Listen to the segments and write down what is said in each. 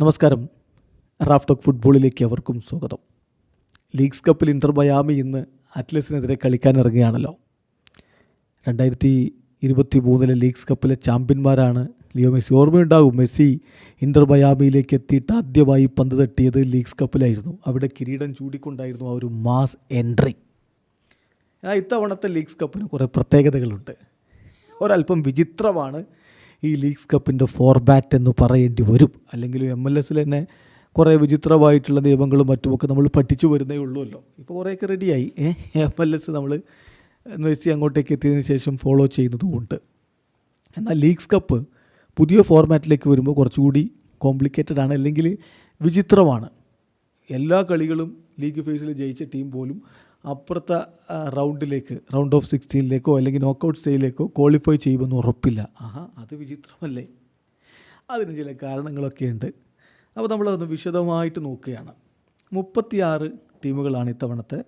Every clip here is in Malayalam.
നമസ്കാരം. റാഫ്ടോക്ക് ഫുട്ബോളിലേക്ക് അവർക്കും സ്വാഗതം. ലീഗ്സ് കപ്പിൽ ഇന്റർ മയാമി ഇന്ന് അറ്റ്ലസിനെതിരെ കളിക്കാനിറങ്ങുകയാണല്ലോ രണ്ടായിരത്തി ഇരുപത്തി മൂന്നിലെ ലീഗ്സ് കപ്പിലെ ചാമ്പ്യന്മാരാണ് ലിയോ മെസ്സി. ഓർമ്മയുണ്ടാകും മെസ്സി ഇന്റർ മയാമിയിലേക്ക് എത്തിയിട്ട് ആദ്യമായി പന്ത് തട്ടിയത് ലീഗ്സ് കപ്പിലായിരുന്നു. അവിടെ കിരീടം ചൂടിക്കൊണ്ടായിരുന്നു ആ ഒരു മാസ് എൻട്രി. ഇത്തവണത്തെ ലീഗ്സ് കപ്പിന് കുറേ പ്രത്യേകതകളുണ്ട്. ഒരല്പം വിചിത്രമാണ്. ഈ ലീഗ്സ് കപ്പിന്റെ ഫോർമാറ്റ് എന്ന് പറയേണ്ടി വരും. അല്ലെങ്കിൽ എം എൽ എസിൽ തന്നെ കുറേ വിചിത്രമായിട്ടുള്ള നിയമങ്ങളും മറ്റുമൊക്കെ നമ്മൾ പഠിച്ചു വരുന്നേ ഉള്ളൂല്ലോ. ഇപ്പോൾ കുറേയൊക്കെ റെഡിയായി എം എൽ എസ് നമ്മൾ മെസ്സി അങ്ങോട്ടേക്ക് എത്തിയതിന് ശേഷം ഫോളോ ചെയ്യുന്നതുമുണ്ട് എന്നാൽ ലീഗ്സ് കപ്പ് പുതിയ ഫോർമാറ്റിലേക്ക് വരുമ്പോൾ കുറച്ചുകൂടി കോംപ്ലിക്കേറ്റഡ് ആണ്. അല്ലെങ്കിൽ വിചിത്രമാണ്. എല്ലാ കളികളും ലീഗ് ഫേസിൽ ജയിച്ച ടീം പോലും അപ്പുറത്തെ റൗണ്ടിലേക്ക് റൗണ്ട് ഓഫ് സിക്സ്റ്റീനിലേക്കോ അല്ലെങ്കിൽ നോക്കൗട്ട് സ്റ്റേയിലേക്കോ ക്വാളിഫൈ ചെയ്യുമെന്ന് ഉറപ്പില്ല. ആഹാ അത് വിചിത്രമല്ലേ? അതിന് ചില കാരണങ്ങളൊക്കെ ഉണ്ട്. അപ്പോൾ നമ്മളതൊന്ന് വിശദമായിട്ട് നോക്കുകയാണ്. മുപ്പത്തിയാറ് ടീമുകളാണ് ഇത്തവണത്തെ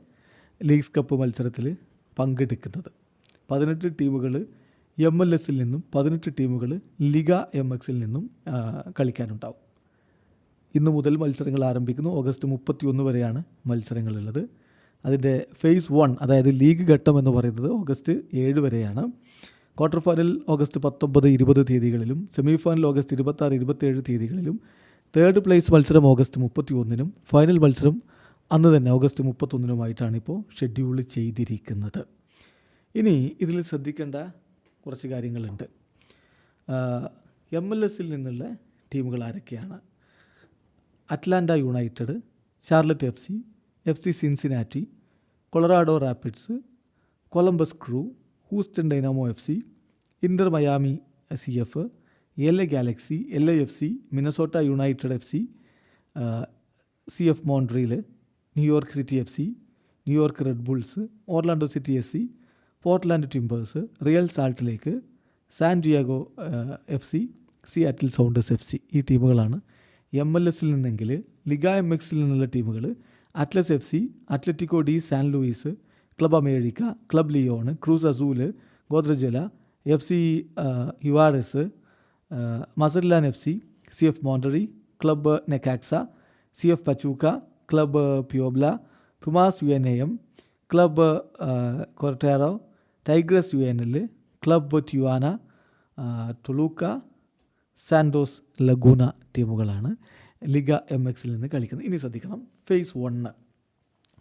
ലീഗ്സ് കപ്പ് മത്സരത്തിൽ പങ്കെടുക്കുന്നത്. പതിനെട്ട് ടീമുകൾ എം എൽ എസിൽ നിന്നും പതിനെട്ട് ടീമുകൾ ലിഗ എം എക്സിൽ നിന്നും കളിക്കാനുണ്ടാവും. ഇന്ന് മുതൽ മത്സരങ്ങൾ ആരംഭിക്കുന്നു. ഓഗസ്റ്റ് മുപ്പത്തി ഒന്ന് വരെയാണ് മത്സരങ്ങളുള്ളത്. അതിന്റെ ഫേസ് വൺ അതായത് ലീഗ് ഘട്ടം എന്ന് പറയുന്നത് ഓഗസ്റ്റ് ഏഴ് വരെയാണ്. ക്വാർട്ടർ ഫൈനൽ ഓഗസ്റ്റ് പത്തൊമ്പത് ഇരുപത് തീയതികളിലും സെമി ഫൈനൽ ഓഗസ്റ്റ് ഇരുപത്താറ് ഇരുപത്തേഴ് തീയതികളിലും തേർഡ് പ്ലേസ് മത്സരം ഓഗസ്റ്റ് മുപ്പത്തി ഒന്നിനും ഫൈനൽ മത്സരം അന്ന് തന്നെ ഓഗസ്റ്റ് മുപ്പത്തൊന്നിനുമായിട്ടാണ് ഇപ്പോൾ ഷെഡ്യൂൾ ചെയ്തിരിക്കുന്നത്. ഇനി ഇതിൽ ശ്രദ്ധിക്കേണ്ട കുറച്ച് കാര്യങ്ങളുണ്ട്. എം എൽ എസിൽ നിന്നുള്ള ടീമുകൾ ആരൊക്കെയാണ്? Atlanta United Charlotte F C F C Cincinnati Colorado Rapids Columbus Crew Houston Dynamo F C Inter Miami C F L A Galaxy L A F C Minnesota United F C C F Montreal New York City F C New York Red Bulls Orlando City F C Portland Timbers Real Salt Lake San Diego F C Seattle Sounders F C. ഈ ടീമുകളാണ് എം എൽ എസിൽ നിന്നെങ്കിൽ ലിഗ എം എക്സിൽ നിന്നുള്ള ടീമുകൾ Atlas F C Atletico de San Luis Club America Club Leon Cruz Azul Guadalajara F C Juarez Mazatlan F C C F Monterrey Club Necaxa C F Pachuca Club Puebla Pumas U N A M Club Queretaro Tigres U N L Club Tijuana Toluca Santos Laguna ടീമുകളാണ് ലിഗ എം എക്സിൽ നിന്ന് കളിക്കുന്നത്. ഇനി ശ്രദ്ധിക്കണം. ഫേസ് വണ്ണ്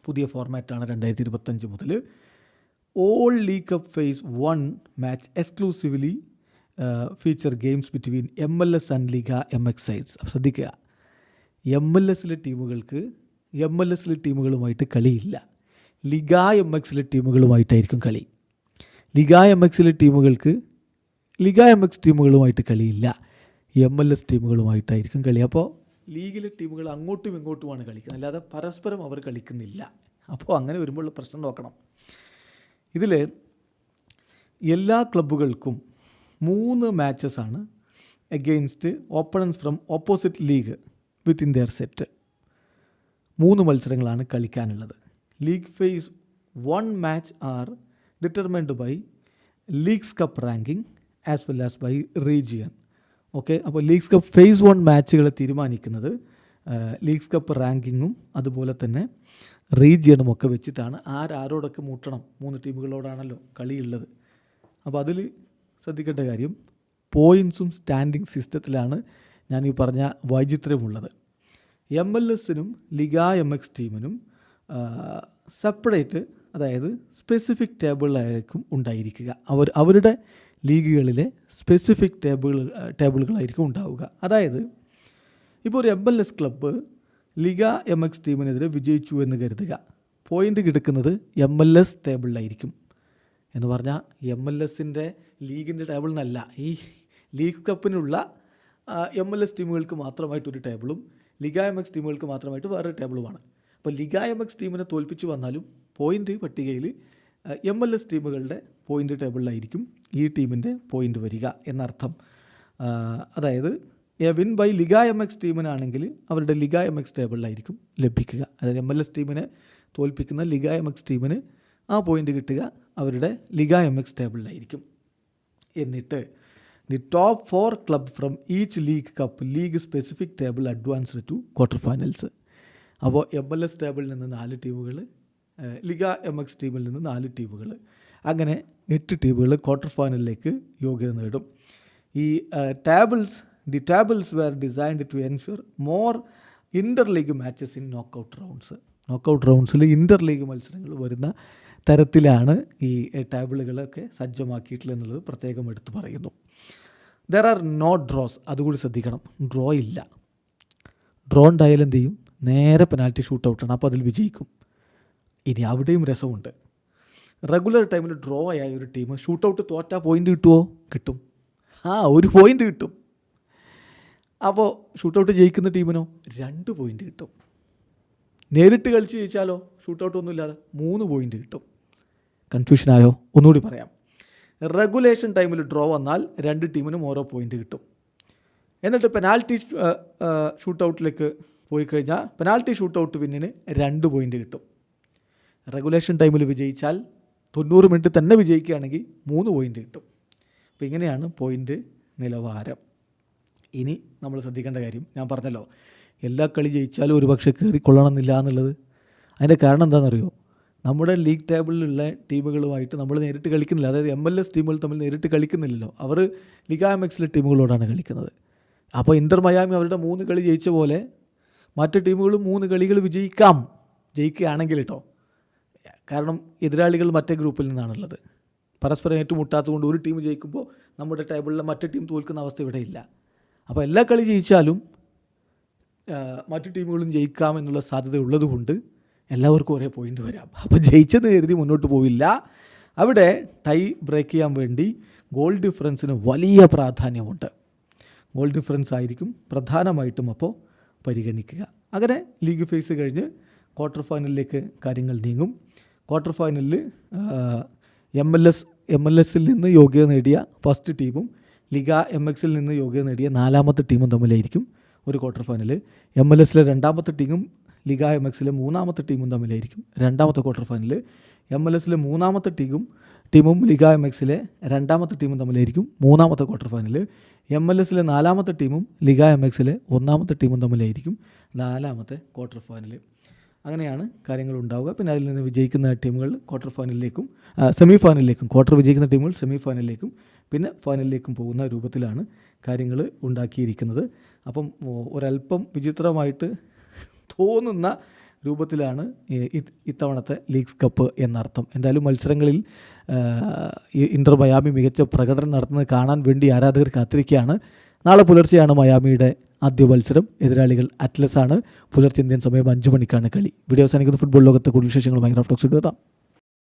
പുതിയ ഫോർമാറ്റാണ് രണ്ടായിരത്തി ഇരുപത്തഞ്ച് മുതൽ. All League Cup phase one match exclusively feature games between M L S and Liga M X sides ശ്രദ്ധിക്കുക. എം എൽ എസിലെ ടീമുകൾക്ക് എം എൽ എസിലെ ടീമുകളുമായിട്ട് കളിയില്ല. ലിഗ എം എക്സിലെ ടീമുകളുമായിട്ടായിരിക്കും കളി. ലിഗ എം എക്സിലെ ടീമുകൾക്ക് ലിഗ എം എക്സ് ടീമുകളുമായിട്ട് കളിയില്ല. എം എൽ എസ് ടീമുകളുമായിട്ടായിരിക്കും കളി. അപ്പോൾ ലീഗിലെ ടീമുകൾ അങ്ങോട്ടും ഇങ്ങോട്ടുമാണ് കളിക്കുന്നത്. അല്ലാതെ പരസ്പരം അവർ കളിക്കുന്നില്ല. അപ്പോൾ അങ്ങനെ വരുമ്പോഴുള്ള പ്രശ്നം നോക്കണം. ഇതിൽ എല്ലാ ക്ലബ്ബുകൾക്കും മൂന്ന് മാച്ചസാണ് against opponents from opposite league within their set മൂന്ന് മത്സരങ്ങളാണ് കളിക്കാനുള്ളത്. League phase one match are determined by leagues cup ranking as well as by region okay അപ്പോൾ ലീഗ്സ് കപ്പ് ഫേസ് വൺ മാച്ചുകൾ തീരുമാനിക്കുന്നത് ലീഗ്സ് കപ്പ് റാങ്കിങ്ങും അതുപോലെ തന്നെ റീജിയണും ഒക്കെ വെച്ചിട്ടാണ് ആരാരോടൊക്കെ മൂട്ടണം മൂന്ന് ടീമുകളോടാണല്ലോ കളിയുള്ളത്. അപ്പോൾ അതിൽ ശ്രദ്ധിക്കേണ്ട കാര്യം പോയിൻസും സ്റ്റാൻഡിംഗ് സിസ്റ്റത്തിലാണ് ഞാൻ ഈ പറഞ്ഞ വൈചിത്ര്യമുള്ളത് എം എൽ എസിനും ലിഗ എം എക്സ് ടീമിനും സെപ്പറേറ്റ് അതായത് സ്പെസിഫിക് ടേബിളിലായിരിക്കും ഉണ്ടായിരിക്കുക. അവർ അവരുടെ ലീഗുകളിലെ സ്പെസിഫിക് ടേബിൾ ടേബിളുകളായിരിക്കും ഉണ്ടാവുക. അതായത് ഇപ്പോൾ ഒരു M L S club Liga M X ടീമിനെതിരെ വിജയിച്ചു എന്ന് കരുതുക. പോയിന്റ് കിടക്കുന്നത് എം എൽ എസ് ടേബിളിലായിരിക്കും എന്ന് പറഞ്ഞാൽ എം എൽ എസിന്റെ ലീഗിന്റെ ടേബിൾ എന്നല്ല ഈ ലീഗ് കപ്പിനുള്ള എം എൽ എസ് ടീമുകൾക്ക് മാത്രമായിട്ടൊരു ടേബിളും ലിഗ എം എക്സ് ടീമുകൾക്ക് മാത്രമായിട്ട് വേറൊരു ടേബിളുമാണ് അപ്പോൾ ലിഗ എം എക്സ് ടീമിനെ തോൽപ്പിച്ച് വന്നാലും പോയിന്റ് പട്ടികയിൽ എം എൽ എസ് ടീമുകളുടെ പോയിന്റ് ടേബിളിലായിരിക്കും ഈ ടീമിന്റെ പോയിന്റ് വരിക എന്നർത്ഥം. അതായത് a win by Liga M X ടീമിനാണെങ്കിൽ അവരുടെ ലിഗ എം എക്സ് ടേബിളിലായിരിക്കും ലഭിക്കുക. അതായത് എം എൽ എസ് ടീമിനെ തോൽപ്പിക്കുന്ന ലിഗ എം എക്സ് ടീമിന് ആ പോയിന്റ് കിട്ടുക അവരുടെ ലിഗ എം എക്സ് ടേബിളിലായിരിക്കും എന്നിട്ട് the top four club from each league cup league specific table advanced to quarter finals അപ്പോൾ എം എൽ എസ് ടേബിളിൽ നിന്ന് നാല് ടീമുകൾ ലിഗ എം എക്സ് ടീമിൽ നിന്ന് നാല് ടീമുകൾ. അങ്ങനെ എട്ട് ടീമുകൾ ക്വാർട്ടർ ഫൈനലിലേക്ക് യോഗ്യത നേടും. ഈ tables the tables were designed to ensure more inter league matches in knockout rounds knockout റൗണ്ട്സിൽ inter league മത്സരങ്ങൾ വരുന്ന തരത്തിലാണ് ഈ ടേബിളുകളൊക്കെ സജ്ജമാക്കിയിട്ടുള്ളത് പ്രത്യേകം എടുത്തു പറയുന്നു. ദർ ആർ നോ ഡ്രോസ് അതുകൂടി ശ്രദ്ധിക്കണം. ഡ്രോ ഇല്ല. ഡ്രോ ഉണ്ടായാൽ എന്ത് ചെയ്യും? നേരെ പെനാൽറ്റി ഷൂട്ട് ഔട്ടാണ് അപ്പോൾ അതിൽ വിജയിക്കും. ഇനി അവിടെയും രസമുണ്ട്. റെഗുലർ ടൈമിൽ ഡ്രോ ആയ ഒരു ടീം ഷൂട്ട് ഔട്ട് തോറ്റാൽ പോയിന്റ് കിട്ടുമോ കിട്ടും. ആ ഒരു പോയിന്റ് കിട്ടും. അപ്പോൾ ഷൂട്ട് ഔട്ട് ജയിക്കുന്ന ടീമിനോ രണ്ട് പോയിന്റ് കിട്ടും. നേരിട്ട് കളിച്ച് ജയിച്ചാലോ? ഷൂട്ട് ഔട്ട് ഒന്നുമില്ലാതെ മൂന്ന് പോയിന്റ് കിട്ടും. കൺഫ്യൂഷനായോ ഒന്നുകൂടി പറയാം. റെഗുലേഷൻ ടൈമിൽ ഡ്രോ വന്നാൽ രണ്ട് ടീമിനും ഓരോ പോയിന്റ് കിട്ടും. എന്നിട്ട് പെനാൽറ്റി ഷൂട്ട് ഔട്ടിലേക്ക് പോയി കഴിഞ്ഞാൽ പെനാൽറ്റി ഷൂട്ട് ഔട്ട് വിന്നിന് രണ്ട് പോയിന്റ് കിട്ടും. റെഗുലേഷൻ ടൈമിൽ വിജയിച്ചാൽ തൊണ്ണൂറ് മിനിറ്റ് തന്നെ വിജയിക്കുകയാണെങ്കിൽ മൂന്ന് പോയിന്റ് കിട്ടും. അപ്പോൾ ഇങ്ങനെയാണ് പോയിന്റ് നിലവാരം. ഇനി നമ്മൾ ശ്രദ്ധിക്കേണ്ട കാര്യം ഞാൻ പറഞ്ഞല്ലോ എല്ലാ കളി ജയിച്ചാലും ഒരുപക്ഷെ കയറിക്കൊള്ളണമെന്നില്ല എന്നുള്ളത്. അതിന്റെ കാരണം എന്താണെന്നറിയോ? നമ്മുടെ ലീഗ് ടേബിളിലുള്ള ടീമുകളുമായിട്ട് നമ്മൾ നേരിട്ട് കളിക്കുന്നില്ല. അതായത് എം എൽ എസ് ടീമുകൾ തമ്മിൽ നേരിട്ട് കളിക്കുന്നില്ലല്ലോ. അവർ ലിഗാം എക്സിലെ ടീമുകളോടാണ് കളിക്കുന്നത്. അപ്പോൾ ഇന്റർ മയാമി അവരുടെ മൂന്ന് കളി ജയിച്ച പോലെ മറ്റ് ടീമുകളും മൂന്ന് കളികൾ വിജയിക്കാം. ജയിക്കുകയാണെങ്കിൽ കേട്ടോ കാരണം എതിരാളികൾ മറ്റേ ഗ്രൂപ്പിൽ നിന്നാണുള്ളത്. പരസ്പരം ഏറ്റുമുട്ടാത്തതുകൊണ്ട് ഒരു ടീം ജയിക്കുമ്പോൾ നമ്മുടെ ടേബിളിലെ മറ്റേ ടീം തോൽക്കുന്ന അവസ്ഥ ഇവിടെ ഇല്ല. അപ്പോൾ എല്ലാ കളി ജയിച്ചാലും മറ്റു ടീമുകളും ജയിക്കാം എന്നുള്ള സാധ്യത ഉള്ളതുകൊണ്ട് എല്ലാവർക്കും ഒരേ പോയിന്റ് വരാം. അപ്പോൾ ജയിച്ചെന്ന് കരുതി മുന്നോട്ട് പോവില്ല. അവിടെ ടൈ ബ്രേക്ക് ചെയ്യാൻ വേണ്ടി ഗോൾ ഡിഫറൻസിന് വലിയ പ്രാധാന്യമുണ്ട്. ഗോൾ ഡിഫറൻസ് ആയിരിക്കും പ്രധാനമായിട്ടും അപ്പോൾ പരിഗണിക്കുക. അങ്ങനെ ലീഗ് ഫേസ് കഴിഞ്ഞ് ക്വാർട്ടർ ഫൈനലിലേക്ക് കാര്യങ്ങൾ നീങ്ങും. ക്വാർട്ടർ ഫൈനലിൽ M L S M L എസിൽ നിന്ന് യോഗ്യത നേടിയ ഫസ്റ്റ് ടീമും ലിഗ എം എക്സിൽ നിന്ന് യോഗ്യത നേടിയ നാലാമത്തെ ടീമും തമ്മിലായിരിക്കും ഒരു ക്വാർട്ടർ ഫൈനൽ എം എൽ എസിലെ രണ്ടാമത്തെ ടീമും ലിഗ എം എക്സിലെ മൂന്നാമത്തെ ടീമും തമ്മിലായിരിക്കും രണ്ടാമത്തെ ക്വാർട്ടർ ഫൈനൽ എം എൽ എസിലെ മൂന്നാമത്തെ ടീമും ടീമും ലിഗ എം എക്സിലെ രണ്ടാമത്തെ ടീമും തമ്മിലായിരിക്കും മൂന്നാമത്തെ ക്വാർട്ടർ ഫൈനൽ എം എൽ എസിലെ നാലാമത്തെ ടീമും ലിഗ എം എക്സിലെ ഒന്നാമത്തെ ടീമും തമ്മിലായിരിക്കും നാലാമത്തെ ക്വാർട്ടർ ഫൈനൽ അങ്ങനെയാണ് കാര്യങ്ങൾ ഉണ്ടാവുക. പിന്നെ അതിൽ നിന്ന് വിജയിക്കുന്ന ടീമുകൾ ക്വാർട്ടർ ഫൈനലിലേക്കും സെമി ഫൈനലിലേക്കും ക്വാർട്ടർ വിജയിക്കുന്ന ടീമുകൾ സെമി ഫൈനലിലേക്കും പിന്നെ ഫൈനലിലേക്കും പോകുന്ന രൂപത്തിലാണ് കാര്യങ്ങൾ ഉണ്ടാക്കിയിരിക്കുന്നത്. അപ്പം ഒരല്പം വിചിത്രമായിട്ട് തോന്നുന്ന രൂപത്തിലാണ് ഇത്തവണത്തെ ലീഗ്സ് കപ്പ് എന്നർത്ഥം. എന്തായാലും മത്സരങ്ങളിൽ ഇന്റർ മയാമി മികച്ച പ്രകടനം നടത്തുന്നത് കാണാൻ വേണ്ടി ആരാധകർ കാത്തിരിക്കുകയാണ്. നാളെ പുലർച്ചെയാണ് മയാമിയുടെ ആദ്യ മത്സരം. എതിരാളികൾ അറ്റ്ലസ് ആണ്. പുലർച്ചെ ഇന്ത്യൻ സമയം അഞ്ച് മണിക്കാണ് കളി. വീഡിയോ അവസാനിക്കുന്ന. ഫുട്ബോൾ ലോകത്തെ കൂടുതൽ വിശേഷങ്ങൾ റഫ്റ്റോക്സ് എത്താം